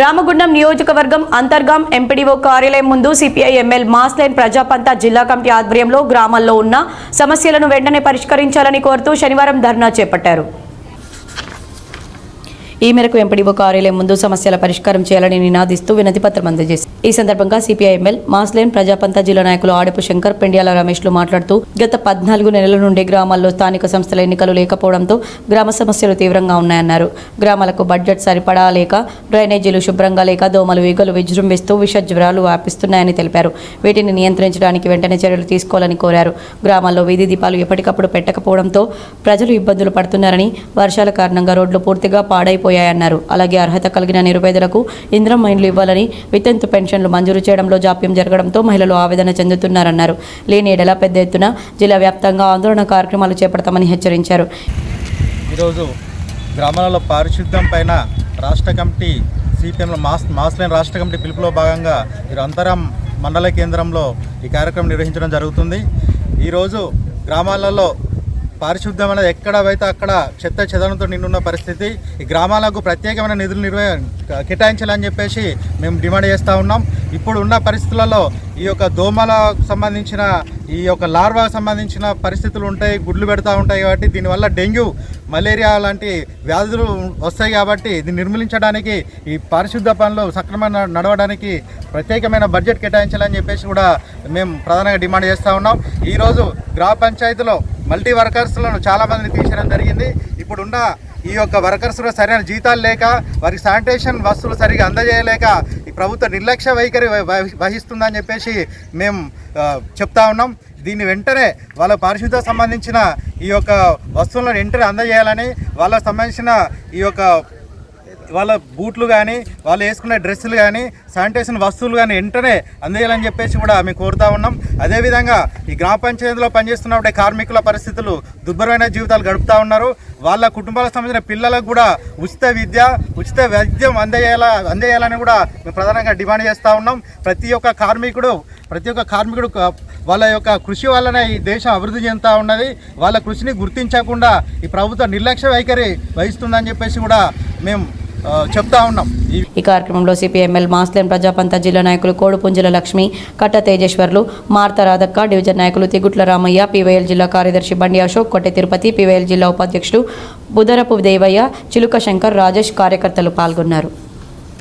రామగుండం నియోజకవర్గం అంతర్గాం ఎంపీడీఓ కార్యాలయం ముందు సిపిఐ ఎంఎల్ మాస్లైన్ ప్రజాపంత జిల్లా కమిటీ ఆధ్వర్యంలో గ్రామాల్లో ఉన్న సమస్యలను వెంటనే పరిష్కరించాలని కోరుతూ శనివారం ధర్నా చేపట్టారు. ఈ మేరకు ఎంపీడీఓ కార్యాలయం ముందు సమస్యల పరిష్కారం చేయాలని నినాదిస్తూ వినతిపత్రం అందజేసింది. ఈ సందర్భంగా సిపిఐఎంఎల్ మాస్లేన్ ప్రజాపంత జిల్లా నాయకులు ఆడపు శంకర్ పెండియాల రమేష్లు మాట్లాడుతూ గత పద్నాలుగు నెలల నుండి గ్రామాల్లో స్థానిక సంస్థల ఎన్నికలు లేకపోవడంతో గ్రామ సమస్యలు తీవ్రంగా ఉన్నాయన్నారు. గ్రామాలకు బడ్జెట్ సరిపడా లేక డ్రైనేజీలు శుభ్రంగా లేక దోమలు ఈగలు విజృంభిస్తూ విష జ్వరాలు వ్యాపిస్తున్నాయని తెలిపారు. వీటిని నియంత్రించడానికి వెంటనే చర్యలు తీసుకోవాలని కోరారు. గ్రామాల్లో వీధి దీపాలు ఎప్పటికప్పుడు పెట్టకపోవడంతో ప్రజలు ఇబ్బందులు పడుతున్నారని వర్షాల కారణంగా రోడ్లు పూర్తిగా పాడైపోయాయన్నారు. అలాగే అర్హత కలిగిన నిరుపేదలకు ఇంద్రం మైండ్లు ఇవ్వాలని వితంతు పెన్షన్లు మంజూరు చేయడంలో జాప్యం జరగడంతో మహిళలు ఆవేదన చెందుతున్నారన్నారు. లేని ఎడల పెద్ద ఎత్తున జిల్లా వ్యాప్తంగా ఆందోళన కార్యక్రమాలు చేపడతామని హెచ్చరించారు. ఈరోజు గ్రామాలలో పారిశుద్ధ్యం పైన రాష్ట్ర కమిటీ సిపిఎంలో మాస్ మాస్లైన్ రాష్ట్ర కమిటీ పిలుపులో భాగంగా ఈరోజు అంతరం మండల కేంద్రంలో ఈ కార్యక్రమం నిర్వహించడం జరుగుతుంది. ఈరోజు గ్రామాలలో పారిశుద్ధ్యం అనేది అయితే అక్కడ చెత్త చెదనంతో నిండున్న పరిస్థితి. ఈ గ్రామాలకు ప్రత్యేకమైన నిధులు నిర్వ కేటాయించాలని చెప్పేసి మేము డిమాండ్ చేస్తూ ఉన్నాం. ఇప్పుడు ఉన్న పరిస్థితులలో ఈ యొక్క దోమలకు సంబంధించిన ఈ యొక్క లార్వాకు సంబంధించిన పరిస్థితులు ఉంటాయి గుడ్లు పెడతా ఉంటాయి కాబట్టి దీనివల్ల డెంగ్యూ మలేరియా లాంటి వ్యాధులు వస్తాయి కాబట్టి దీన్ని నిర్మూలించడానికి ఈ పారిశుద్ధ పనులు సక్రమంగా నడవడానికి ప్రత్యేకమైన బడ్జెట్ కేటాయించాలని చెప్పేసి కూడా మేము ప్రధానంగా డిమాండ్ చేస్తూ ఉన్నాం. ఈరోజు గ్రామ పంచాయతీలో మల్టీ వర్కర్స్లను చాలామందిని తీసేయడం జరిగింది. ఇప్పుడున్న ఈ యొక్క వర్కర్స్లో సరైన జీతాలు లేక వారికి శానిటేషన్ వస్తువులు సరిగా అందజేయలేక ఈ ప్రభుత్వ నిర్లక్ష్య వైఖరి వహిస్తుందని చెప్పేసి మేము చెప్తా ఉన్నాం. దీన్ని వెంటనే వాళ్ళ పారిశుద్ధ సంబంధించిన ఈ యొక్క వస్తువులను వెంటనే అందజేయాలని వాళ్ళకు సంబంధించిన ఈ యొక్క వాళ్ళ బూట్లు కానీ వాళ్ళు వేసుకునే డ్రెస్సులు కానీ శానిటేషన్ వస్తువులు కానీ వెంటనే అందేయాలని చెప్పేసి కూడా మేము కోరుతా ఉన్నాం. అదేవిధంగా ఈ గ్రామ పంచాయతీలో పనిచేస్తున్నప్పుడే కార్మికుల పరిస్థితులు దుర్భరమైన జీవితాలు గడుపుతూ ఉన్నారు. వాళ్ళ కుటుంబాలకు సంబంధించిన పిల్లలకు కూడా ఉచిత విద్య ఉచిత వైద్యం అందజేయాల అందజేయాలని కూడా మేము ప్రధానంగా డిమాండ్ చేస్తూ ఉన్నాం. ప్రతి ఒక్క కార్మికుడు ప్రతి ఒక్క కార్మికుడు వాళ్ళ యొక్క కృషి వల్లనే ఈ దేశం అభివృద్ధి చెందుతూ ఉన్నది. వాళ్ళ కృషిని గుర్తించకుండా ఈ ప్రభుత్వ నిర్లక్ష్య వైఖరి వహిస్తుందని చెప్పేసి కూడా మేము చెప్తా ఉన్నాం. ఈ కార్యక్రమంలో సిపిఎంఎల్ మాస్లెన్ ప్రజాపంత జిల్లా నాయకులు కోడుపుంజల లక్ష్మి కట్ట తేజేశ్వర్లు మార్త రాధక్క డివిజన్ నాయకులు తిగుట్ల రామయ్య పీవైఎల్ జిల్లా కార్యదర్శి బండి అశోక్ కొట్టె తిరుపతి పీవైఎల్ జిల్లా ఉపాధ్యక్షుడు బుదరపు దేవయ్య చిలుక శంకర్ రాజేష్ కార్యకర్తలు పాల్గొన్నారు.